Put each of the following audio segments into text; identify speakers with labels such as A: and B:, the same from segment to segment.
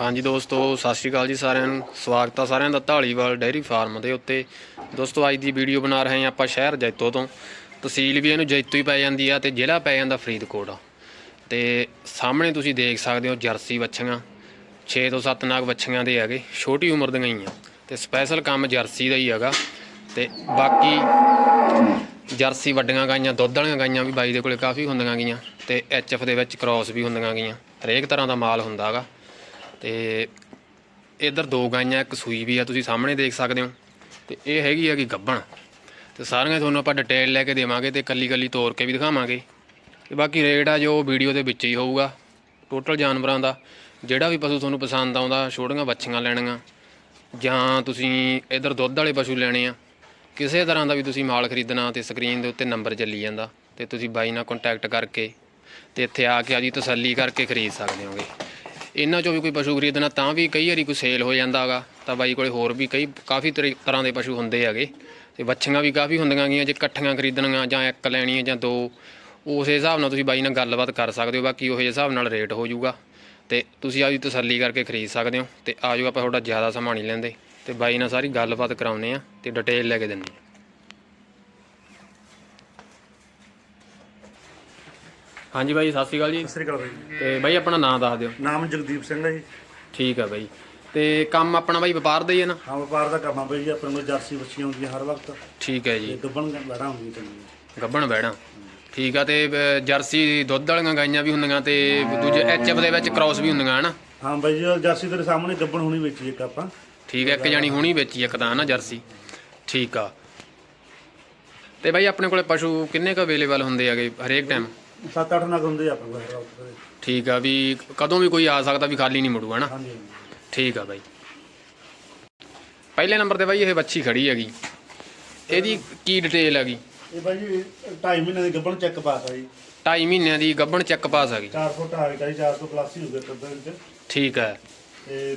A: ਹਾਂਜੀ ਦੋਸਤੋ, ਸਤਿ ਸ਼੍ਰੀ ਅਕਾਲ ਜੀ ਸਾਰਿਆਂ ਨੂੰ। ਸਵਾਗਤ ਆ ਸਾਰਿਆਂ ਦਾ ਢਾਲੀਵਾਲ ਡੈਰੀ ਫਾਰਮ ਦੇ ਉੱਤੇ। ਦੋਸਤੋ, ਅੱਜ ਦੀ ਵੀਡੀਓ ਬਣਾ ਰਹੇ ਹਾਂ ਆਪਾਂ ਸ਼ਹਿਰ ਜੈਤੋ ਤੋਂ। ਤਹਿਸੀਲ ਵੀ ਇਹਨੂੰ ਜੈਤੋ ਹੀ ਪੈ ਜਾਂਦੀ ਆ ਤੇ ਜ਼ਿਲ੍ਹਾ ਪੈ ਜਾਂਦਾ ਫਰੀਦਕੋਟ। ਤੇ ਸਾਹਮਣੇ ਤੁਸੀਂ ਦੇਖ ਸਕਦੇ ਹੋ ਜਰਸੀ ਵੱਛੀਆਂ। 6 ਤੋਂ 7 ਨਾਗ ਵੱਛੀਆਂ ਦੇ ਹੈਗੇ, ਛੋਟੀ ਉਮਰ ਦੀਆਂ ਹੀ ਆ। ਤੇ ਸਪੈਸ਼ਲ ਕੰਮ ਜਰਸੀ ਦਾ ਹੀ ਹੈਗਾ। ਤੇ ਬਾਕੀ ਜਰਸੀ ਵੱਡੀਆਂ ਗਾਈਆਂ, ਦੁੱਧ ਵਾਲੀਆਂ ਗਾਈਆਂ ਵੀ ਬਾਈ ਦੇ ਕੋਲੇ ਕਾਫੀ ਹੁੰਦੀਆਂ ਗਈਆਂ। ਤੇ ਐਚਐਫ ਦੇ ਵਿੱਚ ਕ੍ਰਾਸ ਵੀ ਹੁੰਦੀਆਂ ਗਈਆਂ। ਹਰੇਕ ਤਰ੍ਹਾਂ ਦਾ ਮਾਲ ਹੁੰਦਾ ਹੈਗਾ। ਤੇ ਇੱਧਰ ਦੋ ਗਾਈਆਂ, ਇੱਕ ਸੂਈ ਵੀ ਆ, ਤੁਸੀਂ ਸਾਹਮਣੇ ਦੇਖ ਸਕਦੇ ਹੋ। ਤੇ ਇਹ ਹੈਗੀ ਆ ਕਿ ਗੱਬਣ। ਤੇ ਸਾਰੀਆਂ ਤੁਹਾਨੂੰ ਆਪਾਂ ਡਿਟੇਲ ਲੈ ਕੇ ਦੇਵਾਂਗੇ ਤੇ ਕੱਲੀ ਕੱਲੀ ਤੋੜ ਕੇ ਵੀ ਦਿਖਾਵਾਂਗੇ। ਤੇ ਬਾਕੀ ਰੇਟ ਆ ਜੋ ਵੀਡੀਓ ਦੇ ਵਿੱਚ ਹੀ ਹੋਊਗਾ ਟੋਟਲ ਜਾਨਵਰਾਂ ਦਾ। ਜਿਹੜਾ ਵੀ ਪਸ਼ੂ ਤੁਹਾਨੂੰ ਪਸੰਦ ਆਉਂਦਾ, ਛੋਟੀਆਂ ਬੱਚੀਆਂ ਲੈਣੀਆਂ, ਜਾਂ ਤੁਸੀਂ ਇੱਧਰ ਦੁੱਧ ਵਾਲੇ ਪਸ਼ੂ ਲੈਣੇ ਆ, ਕਿਸੇ ਤਰ੍ਹਾਂ ਦਾ ਵੀ ਤੁਸੀਂ ਮਾਲ ਖਰੀਦਣਾ ਤੇ ਸਕਰੀਨ ਦੇ ਉੱਤੇ ਨੰਬਰ ਚੱਲੀ ਜਾਂਦਾ, ਤੇ ਤੁਸੀਂ ਬਾਈ ਨਾਲ ਕੰਟੈਕਟ ਕਰਕੇ ਤੇ ਇੱਥੇ ਆ ਕੇ ਆਜੀ ਤਸੱਲੀ ਕਰਕੇ ਖਰੀਦ ਸਕਦੇ ਹੋਗੇ। ਇਹਨਾਂ ਚੋਂ ਵੀ ਕੋਈ ਪਸ਼ੂ ਖਰੀਦਣਾ ਤਾਂ ਵੀ ਕਈ ਵਾਰੀ ਕੋਈ ਸੇਲ ਹੋ ਜਾਂਦਾ ਹੈਗਾ ਤਾਂ ਬਾਈ ਕੋਲੇ ਹੋਰ ਵੀ ਕਈ ਕਾਫੀ ਤਰੀ- ਤਰ੍ਹਾਂ ਦੇ ਪਸ਼ੂ ਹੁੰਦੇ ਹੈਗੇ। ਤੇ ਵੱਛੀਆਂ ਵੀ ਕਾਫੀ ਹੁੰਦੀਆਂ ਗੀਆਂ, ਜੇ ਇਕੱਠੀਆਂ ਖਰੀਦਣੀਆਂ ਜਾਂ ਇੱਕ ਲੈਣੀ ਹੈ ਜਾਂ ਦੋ, ਉਸ ਹਿਸਾਬ ਨਾਲ ਤੁਸੀਂ ਬਾਈ ਨਾਲ ਗੱਲਬਾਤ ਕਰ ਸਕਦੇ ਹੋ। ਬਾਕੀ ਉਹ ਹਿਸਾਬ ਨਾਲ ਰੇਟ ਹੋ ਜਾਊਗਾ। ਤੇ ਤੁਸੀਂ ਆਪਦੀ ਤਸੱਲੀ ਕਰਕੇ ਖਰੀਦ ਸਕਦੇ ਹੋ। ਤੇ ਆਜੋ ਆਪਾਂ ਤੁਹਾਡਾ ਜ਼ਿਆਦਾ ਸਮਾਂ ਨਹੀਂ ਲੈਂਦੇ। ਤੇ ਬਾਈ ਨਾਲ ਸਾਰੀ ਗੱਲਬਾਤ ਕਰਾਉਂਦੇ ਆ ਤੇ ਡਿਟੇਲ ਲੈ ਕੇ ਦਿੰਦੇ ਆ ਹਾਂਜੀ ਬਾਈ ਸਤਿ ਸ਼੍ਰੀ ਅਕਾਲ ਜੀ।
B: ਸਤਿ ਸ੍ਰੀ ਅਕਾਲ ਬਾਈ।
A: ਤੇ ਬਾਈ ਆਪਣਾ ਨਾਮ ਦੱਸ ਦਿਓ।
B: ਨਾਮ ਜਗਦੀਪ ਸਿੰਘ ਹੈ ਜੀ।
A: ਠੀਕ ਆ ਬਾਈ। ਤੇ ਕੰਮ ਆਪਣਾ ਬਾਈ ਵਪਾਰ ਦਾ ਹੀ ਹੈ ਨਾ?
B: ਹਾਂ ਵਪਾਰ ਦਾ ਕੰਮ ਆ ਬਾਈ ਜੀ ਆਪਣੇ ਕੋਲ ਜਰਸੀ ਬੱਚੀਆਂ ਹੁੰਦੀਆਂ ਹਰ ਵਕਤ।
A: ਠੀਕ ਹੈ
B: ਤੇ
A: ਜੀ
B: ਗੱਬਣ ਲੜਾ ਹੁੰਦੀ ਚੰਗੀ
A: ਗੱਬਣ ਬੈਣਾ ਠੀਕ ਆ ਤੇ ਜਰਸੀ ਦੁੱਧ ਵਾਲੀਆਂ ਗਾਈਆਂ ਵੀ ਹੁੰਦੀਆਂ ਤੇ ਦੂਜੇ ਐਚਐਫ ਦੇ ਵਿੱਚ ਕ੍ਰਾਸ ਵੀ ਹੁੰਦੀਆਂ ਹਨਾ?
B: ਹਾਂ ਬਾਈ ਜੀ ਉਹ ਜਰਸੀ ਤੇਰੇ ਸਾਹਮਣੇ ਗੱਬਣ ਹੋਣੀ ਵੇਚੀ ਇੱਕ ਆਪਾਂ।
A: ਠੀਕ ਹੈ ਇੱਕ ਜਾਨੀ ਹੁਣੀ ਵੇਚੀ ਇੱਕ ਤਾਂ ਨਾ ਜਰਸੀ। ਠੀਕ ਆ। ਤੇ ਬਾਈ ਆਪਣੇ ਕੋਲੇ ਪਸ਼ੂ ਕਿੰਨੇ ਕੁ ਅਵੇਲੇਬਲ ਹੁੰਦੇ ਹੈਗੇ ਹਰੇਕ ਟਾਈਮ
B: 7-8 ਨਗ ਹੁੰਦੇ ਆ ਆਪਣੇ ਕੋਲ ਹਰ ਵਕਤ ਦੇ।
A: ਠੀਕ ਆ ਵੀ ਕਦੋਂ ਵੀ ਕੋਈ ਆ ਸਕਦਾ ਵੀ ਖਾਲੀ ਨਹੀਂ ਮੁੜੂ ਹਨਾ
B: ਹਾਂਜੀ ਹਾਂਜੀ।
A: ਠੀਕ ਆ ਬਾਈ। ਪਹਿਲੇ ਨੰਬਰ ਤੇ ਬਾਈ ਇਹ ਬੱਚੀ ਖੜੀ ਹੈਗੀ। ਇਹਦੀ ਕੀ ਡਿਟੇਲ ਹੈਗੀ?
B: ਇਹ ਬਾਈ ਜੀ 2.5 ਮਹੀਨੇ ਦੀ ਗੱਬਣ ਚੈੱਕ ਪਾਸ ਆ ਜੀ।
A: 2.5 ਮਹੀਨਿਆਂ ਦੀ ਗੱਬਣ ਚੈੱਕ ਪਾਸ ਹੈਗੀ।
B: 4 ਫੁੱਟ ਹਾਈਟ ਆ ਜੀ 4 ਤੋਂ ਪਲੱਸ ਹੀ ਹੋ ਗਿਆ ਕੱਬਣ ਚ
A: ਠੀਕ ਹੈ
B: ਤੇ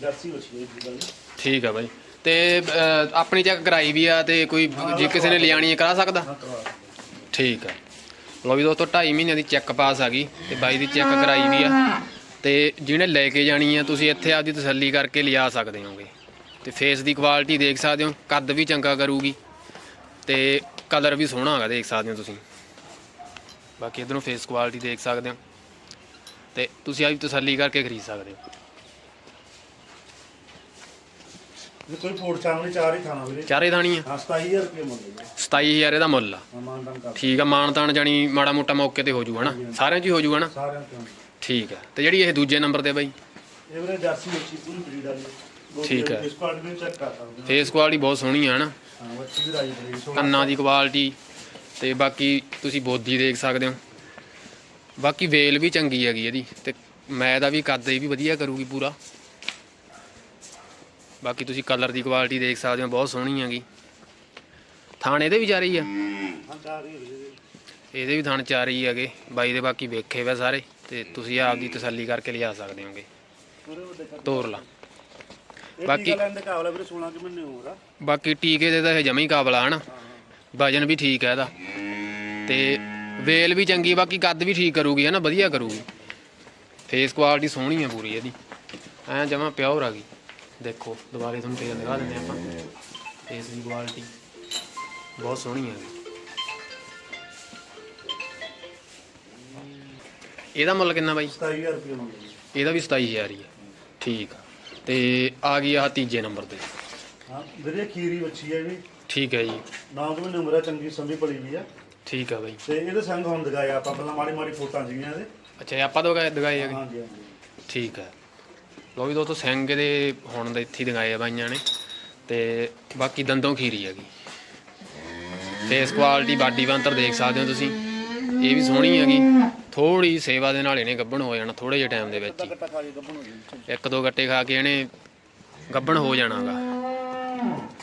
B: ਜਰਸੀ ਜੀ ਬਾਈ।
A: ਠੀਕ ਆ ਬਾਈ। ਤੇ ਅਹ, ਆਪਣੀ ਚੈੱਕ ਕਰਾਈ ਵੀ ਆ ਤੇ ਕੋਈ ਜੇ ਕਿਸੇ ਨੇ ਲਿਆਣੀ ਹੈ ਕਰਾ ਸਕਦਾ?
B: ਹਾਂ ਕਰਵਾ
A: ਠੀਕ ਆ। ਲੋ ਵੀ ਦੋਸਤੋ 2.5 ਮਹੀਨਿਆਂ ਦੀ ਚੈੱਕ ਪਾਸ ਆ ਗਈ ਤੇ ਬਾਈ ਦੀ ਚੈੱਕ ਕਰਾਈ ਵੀ ਆ। ਤੇ ਜਿਹਨੇ ਲੈ ਕੇ ਜਾਣੀ ਆ, ਤੁਸੀਂ ਇੱਥੇ ਆਪਦੀ ਤਸੱਲੀ ਕਰਕੇ ਲਿਆ ਸਕਦੇ ਹੋਗੇ। ਤੇ ਫੇਸ ਦੀ ਕੁਆਲਿਟੀ ਦੇਖ ਸਕਦੇ ਹੋ, ਕੱਦ ਵੀ ਚੰਗਾ ਕਰੂਗੀ। ਤੇ ਕਲਰ ਵੀ ਸੋਹਣਾ ਹੈਗਾ, ਦੇਖ ਸਕਦੇ ਹੋ ਤੁਸੀਂ। ਬਾਕੀ ਇਧਰੋਂ ਫੇਸ ਕੁਆਲਿਟੀ ਦੇਖ ਸਕਦੇ ਹੋ। ਤੇ ਤੁਸੀਂ ਆਪਦੀ ਤਸੱਲੀ ਕਰਕੇ ਖਰੀਦ ਸਕਦੇ ਹੋ।
B: ਜੇ ਕੋਈ ਫੋੜ ਚਾਵਣੀ ਚਾਰ ਹੀ ਖਾਣਾ ਵੀਰੇ।
A: ਚਾਰੇ ਥਾਣੀ ਆ
B: ਹਾਂ 27000 ਰੁਪਏ ਮੁੱਲ ਹੈ। ਜੀ
A: 27000 ਇਹਦਾ ਮੁੱਲ ਆ।
B: ਹਾਂ ਮਾਨਦਾਨ ਕਰ
A: ਠੀਕ ਆ ਮਾਣ ਤਾਣ ਜਾਣੀ ਮਾੜਾ ਮੋਟਾ ਮੌਕੇ ਤੇ ਹੋ ਜੂ ਹਨਾ ਸਾਰਿਆਂ 'ਚ ਹੀ ਹੋ ਜੂ ਹਨਾ?
B: ਸਾਰਿਆਂ ਤੋਂ
A: ਠੀਕ ਆ ਤੇ ਜਿਹੜੀ ਇਹ ਦੂਜੇ ਨੰਬਰ ਤੇ ਬਾਈ?
B: ਇਹ ਵੀਰੇ ਜਰਸੀ ਬੱਚੀ ਪੂਰੀ ਬਰੀਡ ਆ ਜੀ ਦੋ
A: ਠੀਕ
B: ਤਿੰਨ
A: ਹੈ।
B: ਇਸ ਕੁਆਲਿਟੀ ਨੂੰ ਚੈੱਕ ਕਰ ਸਕਦੇ ਹੋ
A: ਫੇਸ ਕੁਆਲਿਟੀ ਬਹੁਤ ਸੋਹਣੀ ਆ ਹਨਾ?
B: ਹਾਂ ਬੱਚੀ ਵੀ ਰਾਜੀ ਬਰੀਡ ਸੋਹਣਾ।
A: ਕੰਨਾਂ ਦੀ ਕੁਆਲਿਟੀ ਤੇ ਬਾਕੀ ਤੁਸੀਂ ਬੋਦੀ ਦੇਖ ਸਕਦੇ ਹੋ। ਬਾਕੀ ਵੇਲ ਵੀ ਚੰਗੀ ਹੈਗੀ ਇਹਦੀ ਤੇ ਮੈਂ ਦਾ ਵੀ ਕੱਦ ਇਹ ਵੀ ਵਧੀਆ ਕਰੂਗੀ ਪੂਰਾ। ਬਾਕੀ ਤੁਸੀਂ ਕਲਰ ਦੀ ਕੁਆਲਿਟੀ ਦੇਖ ਸਕਦੇ ਹੋ ਬਹੁਤ ਸੋਹਣੀ ਹੈਗੀ। ਥਾਣ ਇਹਦੇ ਵੀ ਜਾ ਰਹੀ ਆ?
B: ਹਾਂ ਹੀ
A: ਇਹਦੇ ਵੀ ਥਣ ਚਾਰ ਹੀ ਹੈਗੇ। ਬਾਈ ਦੇ ਬਾਕੀ ਵੇਖੇ ਵੇ ਸਾਰੇ ਤੇ ਤੁਸੀਂ ਆਪ ਦੀ ਤਸੱਲੀ ਕਰਕੇ ਲਿਆ ਸਕਦੇ ਹੋਗੇ। ਤੋਰ ਲਾ। ਬਾਕੀ-
B: ਬਾਕੀ ਲੈਣ ਦੇ ਕਾਬਲਾ ਵੀਰੇ 16 ਕਿ ਮਹੀਨੇ ਹੋਰ ਆ।
A: ਬਾਕੀ ਟੀਕੇ ਦੇ ਤਾਂ ਇਹ ਜਮਾ ਹੀ ਕਾਬਲਾ ਹਨਾ? ਵਜਨ ਵੀ ਠੀਕ ਹੈ ਇਹਦਾ। ਤੇ ਵੇਲ ਵੀ ਚੰਗੀ ਬਾਕੀ ਕੱਦ ਵੀ ਠੀਕ ਕਰੂਗੀ ਹਨਾ? ਵਧੀਆ ਕਰੂਗੀ। ਫੇਸ ਕੁਆਲਿਟੀ ਸੋਹਣੀ ਹੈ ਪੂਰੀ ਇਹਦੀ। ਐ ਜਮਾ ਪਿਓਰ ਆ ਗਈ। ਦੇਖੋ ਦੁਬਾਰੇ ਤੁਹਾਨੂੰ ਫੇਰ ਦਿਖਾ ਦਿੰਦੇ ਆਪਾਂ। ਫੇਸ ਦੀ ਕੁਆਲਿਟੀ ਬਹੁਤ ਸੋਹਣੀ ਹੈ ਇਹਦਾ ਮੁੱਲ ਕਿੰਨਾ ਬਾਈ?
B: 27000 ਰੁਪਏ ਮੰਗਦੇ
A: ਇਹਦਾ ਵੀ 27000 ਹੀ ਹੈ ਠੀਕ ਆ। ਤੇ ਆ ਗਈ ਆ ਤੀਜੇ ਨੰਬਰ ਤੇ।
B: ਹਾਂ ਵੀਰੇ ਖੀਰੀ ਬੱਚੀ ਹੈ ਜੀ
A: ਠੀਕ ਹੈ ਜੀ।
B: 9 ਕਿ ਮਹੀਨੇ ਉਮਰ ਆ ਚੰਗੀ ਸੰਭੀ ਪੜੀ ਵੀ ਆ।
A: ਠੀਕ ਆ ਬਾਈ।
B: ਤੇ ਇਹਦੇ ਸੰਗ ਹੁਣ ਦਿਖਾਇਆ ਆਪਾਂ ਪਹਿਲਾਂ ਮਾੜੀ ਮਾੜੀ ਫੋਟਾਂ ਸੀਗੀਆਂ ਇਹਦੇ।
A: ਅੱਛਾ ਇਹ ਆਪਾਂ ਦਵਾਏ ਹੈਗੇ
B: ਹਾਂਜੀ ਹਾਂਜੀ।
A: ਠੀਕ ਹੈ ਲੋ ਵੀ ਦੋਸਤੋ, ਸਿੰਘ ਦੇ ਹੁਣ ਦੇ ਇੱਥੇ ਦਿਖਾਏ ਆ ਬਾਈਆਂ ਨੇ। ਤੇ ਬਾਕੀ ਦੰਦੋਂ ਖੀਰੀ ਹੈਗੀ। ਫੇਸ ਕੁਆਲਿਟੀ ਬਾਡੀ ਬੰਤਰ ਦੇਖ ਸਕਦੇ ਹੋ ਤੁਸੀਂ। ਇਹ ਵੀ ਸੋਹਣੀ ਹੈਗੀ। ਥੋੜੀ ਸੇਵਾ ਦੇ ਨਾਲ ਇਹਨੇ ਗੱਭਣ ਹੋ ਜਾਣਾ ਥੋੜੇ ਜਿਹੇ ਟਾਈਮ ਦੇ ਵਿੱਚ ਹੀ। ਇੱਕ ਦੋ ਗੱਟੇ ਖਾ ਕੇ ਇਹਨੇ ਗੱਭਣ ਹੋ ਜਾਣਾਗਾ।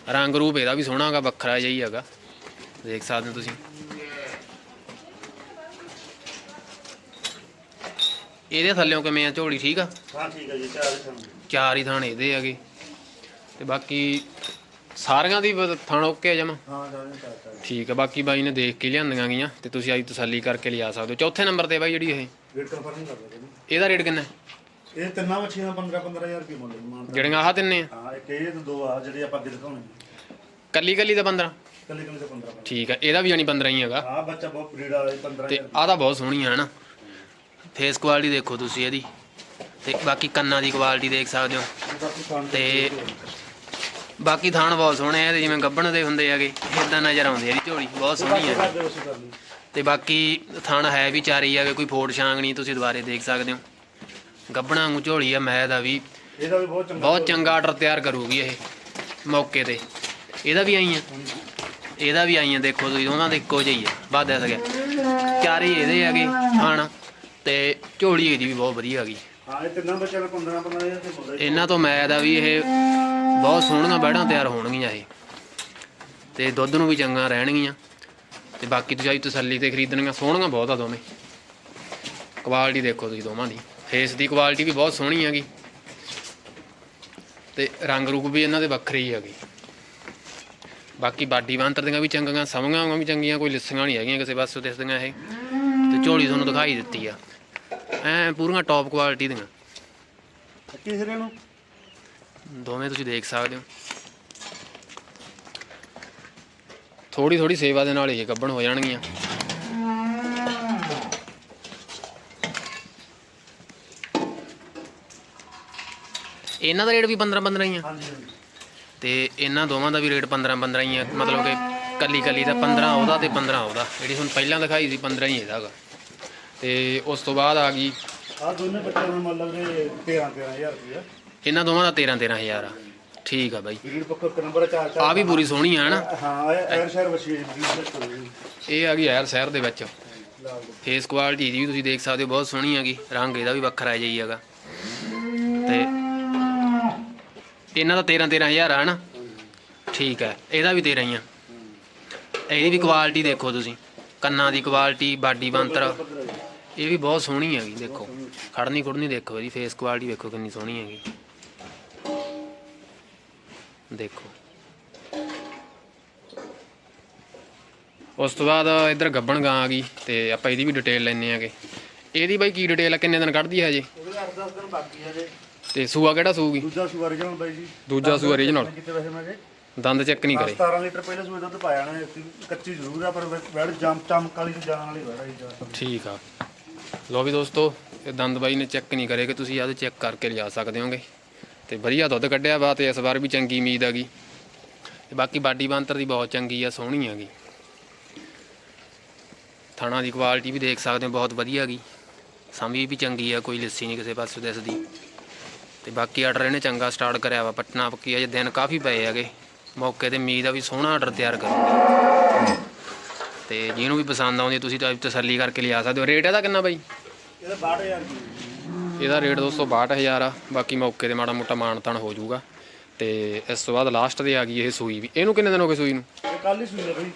A: ਰੰਗ ਰੂਪ ਇਹਦਾ ਵੀ ਸੋਹਣਾਗਾ, ਵੱਖਰਾ ਜਿਹਾ ਹੀ ਹੈਗਾ। ਦੇਖ ਸਕਦੇ ਹੋ ਤੁਸੀਂ। ਇਹਦੇ ਥੱਲੇੋਂ ਕਿਵੇਂ ਆ? ਝੋਲੀ ਠੀਕ ਆ?
B: ਹਾਂ ਠੀਕ ਹੈ ਜੀ ਚਾਰ ਹੀ ਸੰਗ
A: ਚਾਰ ਹੀ ਥਾਣ ਇਹਦੇ ਹੈਗੇ। ਤੇ ਬਾਕੀ ਸਾਰੀਆਂ ਦੀ ਥਣ ਓਕੇ ਜਮਾ?
B: ਹਾਂ ਚਾਰ ਚਾਰ ਚਾਰ।
A: ਠੀਕ ਆ ਬਾਕੀ ਬਾਈ ਨੇ ਦੇਖ ਕੇ ਲਿਆਂਦੀਆਂ ਗਈਆਂ ਤੇ ਤੁਸੀਂ ਆਈ ਤਸੱਲੀ ਕਰਕੇ ਲਿਆ ਸਕਦੇ ਹੋ। ਚੌਥੇ ਨੰਬਰ ਤੇ ਬਾਈ ਜਿਹੜੀ ਇਹ।
B: ਰੇਟ ਕਨਫਰਮ ਕਰ ਲਓ ਜੀ
A: ਇਹਦਾ ਰੇਟ ਕਿੰਨਾ? ਹੈ?
B: ਇਹ ਤਿੰਨਾਂ ਮੱਛੀਆਂ ਦਾ 15 15000 ਰੁਪਏ ਮੁੱਲ ਹੈ
A: ਜਿਹੜੀਆਂ ਆਹ ਤਿੰਨੇ ਆ?
B: ਹਾਂ ਇੱਕ ਇਹ ਤੇ ਦੋ ਆ ਜਿਹੜੇ ਆਪਾਂ ਅੱਗੇ ਦਿਖਾਉਣੇ
A: ਕੱਲੀ ਕੱਲੀ ਦਾ 15
B: ਕੱਲੇ ਕੱਲੇ ਤੇ 15
A: ਠੀਕ ਆ ਇਹਦਾ ਵੀ ਜਾਨੀ 15 ਹੀ ਹੈਗਾ।
B: ਆ ਬੱਚਾ ਬਹੁਤ ਬਰੀਡ ਵਾਲਾ 15000
A: ਤੇ ਆਹ ਤਾਂ ਬਹੁਤ ਸੋਹਣੀ ਆ ਹਨਾ ਫੇਸ ਕੁਆਲਿਟੀ ਦੇਖੋ ਤੁਸੀਂ ਇਹਦੀ। ਤੇ ਬਾਕੀ ਕੰਨਾਂ ਦੀ ਕੁਆਲਿਟੀ ਦੇਖ ਸਕਦੇ ਹੋ। ਤੇ ਬਾਕੀ ਥਾਣ ਬਹੁਤ ਸੋਹਣੇ ਆ ਤੇ ਜਿਵੇਂ ਗੱਬਣ ਦੇ ਹੁੰਦੇ ਹੈਗੇ ਇਦਾਂ ਨਜ਼ਰ ਆਉਂਦੀ ਆ ਇਹਦੀ ਝੋਲੀ ਬਹੁਤ ਸੋਹਣੀ ਆ। ਤੇ ਬਾਕੀ ਥਣ ਹੈ ਵੀ ਚਾਰੀ ਹੈਗੇ ਕੋਈ ਫੋੜ ਛਾਂਗ ਨਹੀਂ ਤੁਸੀਂ ਦੁਬਾਰੇ ਦੇਖ ਸਕਦੇ ਹੋ। ਗੱਬਣਾ ਵਾਂਗੂ ਝੋਲੀ ਆ ਮੈਂ ਦਾ ਵੀ
B: ਇਹਦਾ ਵੀ ਬਹੁਤ ਚੰਗਾ
A: ਬਹੁਤ ਚੰਗਾ ਆਰਡਰ ਤਿਆਰ ਕਰੂਗੀ ਇਹ ਮੌਕੇ ਤੇ। ਇਹਦਾ ਵੀ ਆਈ ਆ ਇਹਦਾ ਵੀ ਆਈ ਆ ਦੇਖੋ ਤੁਸੀਂ ਉਹਨਾਂ ਦੇ ਇੱਕੋ ਜਿਹੀ ਆ ਦੱਸ ਗਿਆ ਚਾਰੇ ਇਹਦੇ ਹੈਗੇ ਥਣ। ਤੇ ਝੋਲੀ ਇਹਦੀ ਵੀ ਬਹੁਤ ਵਧੀਆ ਹੈਗੀ।
B: ਹਾਂ ਇਹ ਤਿੰਨਾਂ ਬੱਚਿਆਂ ਦਾ 15 15000 ਤੇ ਮੁੱਲ ਹੈ
A: ਇਹਨਾਂ ਤੋਂ ਮੈਂ ਦਾ ਵੀ ਇਹ ਬਹੁਤ ਸੋਹਣੀਆਂ ਬੈੜਾਂ ਤਿਆਰ ਹੋਣਗੀਆਂ ਇਹ। ਤੇ ਦੁੱਧ ਨੂੰ ਵੀ ਚੰਗਾ ਰਹਿਣਗੀਆਂ। ਤੇ ਬਾਕੀ ਤੁਸੀਂ ਆਈ ਤਸੱਲੀ ਤੇ ਖਰੀਦਣੀਆਂ ਸੋਹਣੀਆਂ ਬਹੁਤ ਆ ਦੋਵੇਂ। ਕੁਆਲਿਟੀ ਦੇਖੋ ਤੁਸੀਂ ਦੋਵਾਂ ਦੀ। ਫੇਸ ਦੀ ਕੁਆਲਿਟੀ ਵੀ ਬਹੁਤ ਸੋਹਣੀ ਹੈਗੀ। ਤੇ ਰੰਗ ਰੂਪ ਵੀ ਇਹਨਾਂ ਦੇ ਵੱਖਰੇ ਹੀ ਹੈਗੇ। ਬਾਕੀ ਬਾਡੀ ਬਾਂਤਰ ਦੀਆਂ ਵੀ ਚੰਗੀਆਂ ਸਮਝਾਂ ਵੀ ਚੰਗੀਆਂ ਕੋਈ ਲਿੱਸੀਆਂ ਨਹੀਂ ਹੈਗੀਆਂ ਕਿਸੇ ਪਾਸੋਂ ਦਿਸਦੀਆਂ ਇਹ। ਤੇ ਝੋਲੀ ਤੁਹਾਨੂੰ ਦਿਖਾਈ ਦਿੱਤੀ ਆ। ਐ ਪੂਰੀਆਂ ਟੌਪ ਕੁਆਲਿਟੀ ਦੀਆਂ।
B: ਕਿਸੇ ਨੂੰ।
A: ਦੋਵੇਂ ਤੁਸੀਂ ਦੇਖ ਸਕਦੇ ਹੋ। ਥੋੜੀ ਥੋੜੀ ਸੇਵਾ ਦੇ ਨਾਲ ਇਹ ਗੱਬਣ ਹੋ ਜਾਣਗੀਆਂ। ਇਹਨਾਂ ਦਾ ਰੇਟ ਵੀ 15 15 ਹੀ ਆ।
B: ਹਾਂਜੀ
A: ਤੇ ਇਹਨਾਂ ਦੋਵਾਂ ਦਾ ਵੀ ਰੇਟ 15 15 ਹੀ ਆ। ਮਤਲਬ ਕਿ ਕੱਲੀ ਕੱਲੀ ਦਾ 15 ਉਹਦਾ ਤੇ 15 ਉਹਦਾ। ਜਿਹੜੀ ਤੁਹਾਨੂੰ ਪਹਿਲਾਂ ਦਿਖਾਈ ਸੀ 15 ਹੀ ਇਹਦਾ ਗਾ। ਤੇ ਉਸ ਤੋਂ ਬਾਅਦ ਆ ਗਈ।
B: ਆ ਦੋਨੇ ਬੱਚਿਆਂ ਦਾ ਮੁੱਲ ਵੀਰੇ 13 13000 ਰੁਪਏ
A: ਇਹਨਾਂ ਦੋਵਾਂ ਦਾ 13 13000 ਆ। ਠੀਕ ਆ ਬਾਈ।
B: ਬਰੀਡ ਪੱਕਾ ਇੱਕ ਨੰਬਰ 4 4
A: ਆ ਵੀ ਪੂਰੀ ਸੋਹਣੀ ਆ ਹਨਾ
B: ਹਾਂ ਇਹ ਐਰ ਸ਼ਹਿਰ ਵਸੀ ਹੈ ਬਰੀਡ ਦੇ
A: ਇਹ ਆ ਗਈ ਯਾਰ ਸ਼ਹਿਰ ਦੇ ਵਿੱਚ। ਫੇਸ ਕੁਆਲਿਟੀ ਦੀ ਵੀ ਤੁਸੀਂ ਦੇਖ ਸਕਦੇ ਹੋ ਬਹੁਤ ਸੋਹਣੀ ਹੈਗੀ। ਰੰਗ ਇਹਦਾ ਵੀ ਵੱਖਰਾ ਜਿਹਾ ਹੈਗਾ। ਤੇ ਇਹਨਾਂ ਦਾ 13 13000 ਆ ਹਨਾ? ਠੀਕ ਹੈ ਇਹਦਾ ਵੀ 13 ਹੀ ਆ। ਇਹਦੀ ਵੀ ਕੁਆਲਿਟੀ ਦੇਖੋ ਤੁਸੀਂ। ਕੰਨਾਂ ਦੀ ਕੁਆਲਿਟੀ ਬਾਡੀ ਬੰਤਰ ਇਹ ਵੀ ਬਹੁਤ ਸੋਹਣੀ ਹੈਗੀ ਦੇਖੋ। ਖੜਨੀ ਖੁੜਨੀ ਦੇਖੋ ਇਹਦੀ ਫੇਸ ਕੁਆਲਿਟੀ ਦੇਖੋ ਕਿੰਨੀ ਸੋਹਣੀ ਹੈਗੀ। ਦੇਖੋ। ਉਸ ਤੋਂ ਬਾਅਦ ਇੱਧਰ ਗੱਬਣ ਗਾਂ ਆ ਗਈ ਤੇ ਆਪਾਂ ਇਹਦੀ ਵੀ ਡਿਟੇਲ ਲੈਣੇ ਆਗੇ। ਇਹਦੀ ਬਾਈ ਕੀ ਡਿਟੇਲ ਆ ਕਿੰਨੇ ਦਿਨ ਕੱਢਦੀ ਹੈ ਹਜੇ?
B: ਉਹਦੇ 8-10 ਦਿਨ ਬਾਕੀ ਹੈ ਜੇ।
A: ਤੇ ਸੂਆ ਕਿਹੜਾ ਸੂਗੀ?
B: ਦੂਜਾ ਸੂਆ ਰਿਜਨਲ ਬਾਈ ਜੀ।
A: ਦੂਜਾ ਸੂਆ original।
B: ਕਿਤੇ ਵੈਸੇ ਮੈਂ
A: ਦੰਦ ਚੈੱਕ ਨਹੀਂ ਕਰੇ।
B: 17 ਲੀਟਰ ਪਹਿਲੇ ਸੂਏ ਦੁੱਧ ਪਾਇਆ ਨਾ ਕੱਚੀ ਜ਼ਰੂਰ ਆ ਪਰ ਵੈੜ ਜੰਮ ਚਮਕ ਵਾਲੀ ਜਾਣ ਵਾਲੀ ਵੈੜ ਆ।
A: ਠੀਕ ਆ। ਲੋ ਵੀ ਦੋਸਤੋ, ਇਹ ਦੰਦ ਬਾਈ ਨੇ ਚੈੱਕ ਨਹੀਂ ਕਰੇ ਕਿ ਤੁਸੀਂ ਆਦੇ ਚੈੱਕ ਕਰਕੇ ਲਿਆ ਸਕਦੇ ਹੋਗੇ। ਤੇ ਵਧੀਆ ਦੁੱਧ ਕੱਢਿਆ ਵਾ ਤੇ ਇਸ ਵਾਰ ਵੀ ਚੰਗੀ ਉਮੀਦ ਹੈਗੀ। ਤੇ ਬਾਕੀ ਬਾਡੀ ਬਾਂਤਰ ਦੀ ਬਹੁਤ ਚੰਗੀ ਆ, ਸੋਹਣੀ ਹੈਗੀ। ਥਾਣਾ ਦੀ ਕੁਆਲਿਟੀ ਵੀ ਦੇਖ ਸਕਦੇ ਹੋ, ਬਹੁਤ ਵਧੀਆ ਹੈਗੀ। ਸਾਂਭੀ ਵੀ ਚੰਗੀ ਆ, ਕੋਈ ਲਿੱਸੀ ਨਹੀਂ ਕਿਸੇ ਪਾਸੇ ਦਿਸਦੀ। ਤੇ ਬਾਕੀ ਆਰਡਰ ਇਹਨੇ ਚੰਗਾ ਸਟਾਰਟ ਕਰਿਆ ਵਾ, ਪਟਨਾ ਪੱਕੀ ਅਜੇ ਦਿਨ ਕਾਫੀ ਪਏ ਹੈਗੇ। ਮੌਕੇ ਤੇ ਉਮੀਦ ਆ ਵੀ ਸੋਹਣਾ ਆਰਡਰ ਤਿਆਰ ਕਰੂਗੀ ਤੇ ਜਿਹਨੂੰ ਵੀ ਪਸੰਦ ਆਉਂਦੀ ਤੁਸੀਂ ਤਾਂ ਤਸੱਲੀ ਕਰਕੇ ਲਿਆ ਸਕਦੇ ਹੋ। ਰੇਟ ਇਹਦਾ ਕਿੰਨਾ ਬਾਈ?
B: ਇਹਦਾ 62000 ਜੀ
A: ਇਹਦਾ ਰੇਟ ਦੋਸਤੋ 62000 ਆ। ਬਾਕੀ ਮੌਕੇ ਤੇ ਮਾੜਾ ਮੋਟਾ ਮਾਣ ਤਾਣ ਹੋ ਜਾਊਗਾ। ਤੇ ਇਸ ਤੋਂ ਬਾਅਦ ਲਾਸਟ ਤੇ ਆ ਗਈ ਇਹ ਸੂਈ ਵੀ। ਇਹਨੂੰ ਕਿੰਨੇ ਦਿਨ ਹੋ ਗਏ ਸੂਈ ਨੂੰ?
B: ਇਹ ਕੱਲ ਹੀ ਸੂਈ ਹੈ ਬਈ।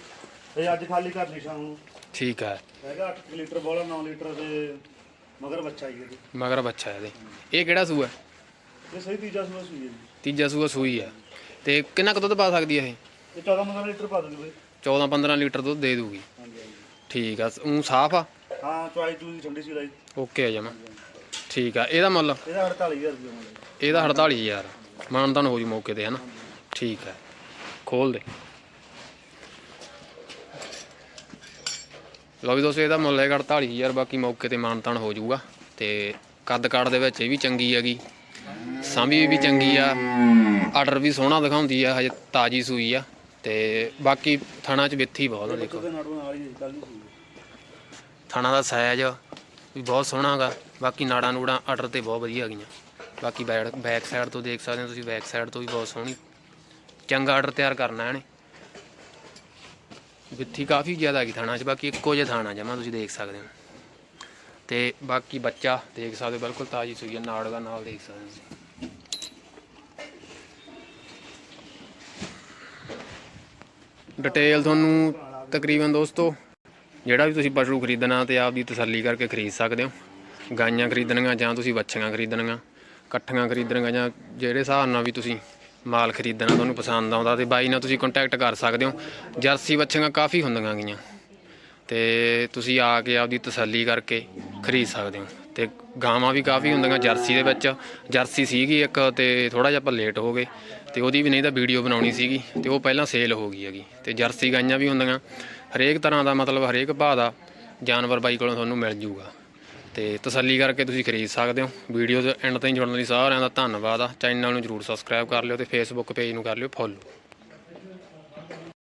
B: ਇਹ ਅੱਜ ਖਾਲੀ ਕਰਨੀ ਸ਼ਾਮ ਨੂੰ।
A: ਠੀਕ ਹੈ
B: ਹੈਗਾ 8 ਲੀਟਰ ਬੋਲਾ 9 ਲੀਟਰ ਦੇ ਮਗਰ ਬੱਚਾ ਹੀ ਇਹਦੇ
A: ਮਗਰ ਬੱਚਾ ਇਹਦੇ। ਇਹ ਕਿਹੜਾ ਸੂਆ?
B: ਇਹ ਸਹੀ ਤੀਜਾ ਸੂਆ ਸੂਈ ਹੈ ਜੀ।
A: ਤੀਜਾ ਸੂਆ ਸੂਈ ਹੈ ਤੇ ਕਿੰਨਾ ਕੁ ਦੁੱਧ ਪਾ ਸਕਦੀ ਹੈ ਇਹ?
B: ਇਹ 14 15 ਲੀਟਰ ਪਾ ਦੂਗੀ ਬਈ।
A: 14 15 ਲੀਟਰ ਦੁੱਧ ਦੇ ਦੂਗੀ।
B: ਹਾਂਜੀ ਹਾਂਜੀ।
A: ਠੀਕ ਆ ਉਹ ਸਾਫ਼ ਆ?
B: ਹਾਂ ਚੁਆਈ ਚੂਈ ਠੰਡੀ ਸੀ ਲਾਈ।
A: ਓਕੇ ਆ ਜਮਾ। ਠੀਕ ਆ ਇਹਦਾ ਮੁੱਲ?
B: ਇਹਦਾ 48000 ਰੁਪਏ ਮੁੱਲ।
A: ਇਹਦਾ 48000 ਮਾਨਤਾਨ ਹੋ ਜੂ ਮੌਕੇ ਤੇ ਹਨਾ? ਠੀਕ ਹੈ ਖੋਲ ਦੇ। ਲਓ ਵੀ ਦੋਸਤੋ ਇਹਦਾ ਮੁੱਲ ਹੈਗਾ 48000 ਬਾਕੀ ਮੌਕੇ ਤੇ ਮਾਨਤਾਨ ਹੋ ਜਾਊਗਾ ਤੇ ਕੱਦ ਕਾੜ ਦੇ ਵਿੱਚ ਇਹ ਵੀ ਚੰਗੀ ਹੈਗੀ। ਸਾਂਭੀ ਵੀ ਚੰਗੀ ਆ। ਆਰਡਰ ਵੀ ਸੋਹਣਾ ਦਿਖਾਉਂਦੀ ਆ ਹਜੇ ਤਾਜੀ ਸੂਈ ਆ। ਤੇ ਬਾਕੀ ਥਾਣਾ ਚ ਵਿੱਥੀ ਬਹੁਤ ਆ, ਦੇਖੋ।
B: ਉਹਦੇ
A: ਦਾ ਸਾਈਜ਼ ਵੀ ਬਹੁਤ ਸੋਹਣਾ ਹੈਗਾ। ਬਾਕੀ ਨਾੜਾਂ ਨੂੜਾਂ ਆਰਡਰ ਤੇ ਬਹੁਤ ਵਧੀਆ ਹੈਗੀਆਂ। ਬਾਕੀ ਬੈਕ ਬੈਕ ਸਾਈਡ ਤੋਂ ਦੇਖ ਸਕਦੇ ਹੋ ਤੁਸੀਂ ਬੈਕ ਸਾਈਡ ਤੋਂ ਵੀ ਬਹੁਤ ਸੋਹਣੀ। ਚੰਗਾ ਆਰਡਰ ਤਿਆਰ ਕਰਨਾ ਇਹਨੇ। ਵਿੱਥੀ ਕਾਫੀ ਜ਼ਿਆਦਾ ਹੈਗੀ ਥਾਣਾ 'ਚ, ਬਾਕੀ ਇੱਕੋ ਜਿਹਾ ਥਾਣਾ ਜਮਾ ਤੁਸੀਂ ਦੇਖ ਸਕਦੇ ਹੋ। ਤੇ ਬਾਕੀ ਬੱਚਾ ਦੇਖ ਸਕਦੇ ਹੋ, ਬਿਲਕੁਲ ਤਾਜੀ ਸੂਈ ਹੈ ਨਾੜ ਦਾ ਨਾਲ ਦੇਖ ਸਕਦੇ ਹੋ ਤੁਸੀਂ। ਡਿਟੇਲ ਤੁਹਾਨੂੰ ਤਕਰੀਬਨ ਦੋਸਤੋ, ਜਿਹੜਾ ਵੀ ਤੁਸੀਂ ਪਸ਼ੂ ਖਰੀਦਣਾ ਤੇ ਆਪਦੀ ਤਸੱਲੀ ਕਰਕੇ ਖਰੀਦ ਸਕਦੇ ਹੋ। ਗਾਈਆਂ ਖਰੀਦਣੀਆਂ ਜਾਂ ਤੁਸੀਂ ਵੱਛੀਆਂ ਖਰੀਦਣੀਆਂ ਇਕੱਠੀਆਂ ਖਰੀਦਣੀਆਂ ਜਾਂ ਜਿਹੜੇ ਹਿਸਾਬ ਨਾਲ ਵੀ ਤੁਸੀਂ ਮਾਲ ਖਰੀਦਣਾ ਤੁਹਾਨੂੰ ਪਸੰਦ ਆਉਂਦਾ ਤੇ ਬਾਈ ਨਾਲ ਤੁਸੀਂ ਕੰਟੈਕਟ ਕਰ ਸਕਦੇ ਹੋ। ਜਰਸੀ ਵੱਛੀਆਂ ਕਾਫੀ ਹੁੰਦੀਆਂ ਗੀਆਂ ਤੇ ਤੁਸੀਂ ਆ ਕੇ ਆਪਦੀ ਤਸੱਲੀ ਕਰਕੇ ਖਰੀਦ ਸਕਦੇ ਹੋ। ਤੇ ਗਾਵਾਂ ਵੀ ਕਾਫੀ ਹੁੰਦੀਆਂ ਜਰਸੀ ਦੇ ਵਿੱਚ। ਜਰਸੀ ਸੀਗੀ ਇੱਕ ਤੇ ਥੋੜਾ ਜਿਹਾ ਆਪਾਂ ਲੇਟ ਹੋ ਗਏ ਤੇ ਉਹਦੀ ਵੀ ਨਹੀਂ ਤਾਂ ਵੀਡੀਓ ਬਣਾਉਣੀ ਸੀਗੀ ਤੇ ਉਹ ਪਹਿਲਾਂ ਸੇਲ ਹੋ ਗਈ ਹੈਗੀ ਤੇ ਜਰਸੀ ਗਾਈਆਂ ਵੀ ਹੁੰਦੀਆਂ। ਹਰੇਕ ਤਰ੍ਹਾਂ ਦਾ ਮਤਲਬ ਹਰੇਕ ਭਾਅ ਦਾ ਜਾਨਵਰ ਬਾਈ ਕੋਲੋਂ ਤੁਹਾਨੂੰ ਮਿਲ ਜੂਗਾ। ਤੇ ਤਸੱਲੀ ਕਰਕੇ ਤੁਸੀਂ ਖਰੀਦ ਸਕਦੇ ਹੋ। ਵੀਡੀਓ ਦੇ ਐਂਡ ਤਾਈਂ ਜੁੜਨ ਲਈ ਸਾਰਿਆਂ ਦਾ ਧੰਨਵਾਦ ਆ। ਚੈਨਲ ਨੂੰ ਜਰੂਰ ਸਬਸਕ੍ਰਾਈਬ ਕਰ ਲਿਓ ਤੇ ਫੇਸਬੁੱਕ ਪੇਜ ਨੂੰ ਕਰ ਲਿਓ ਫੋਲੋ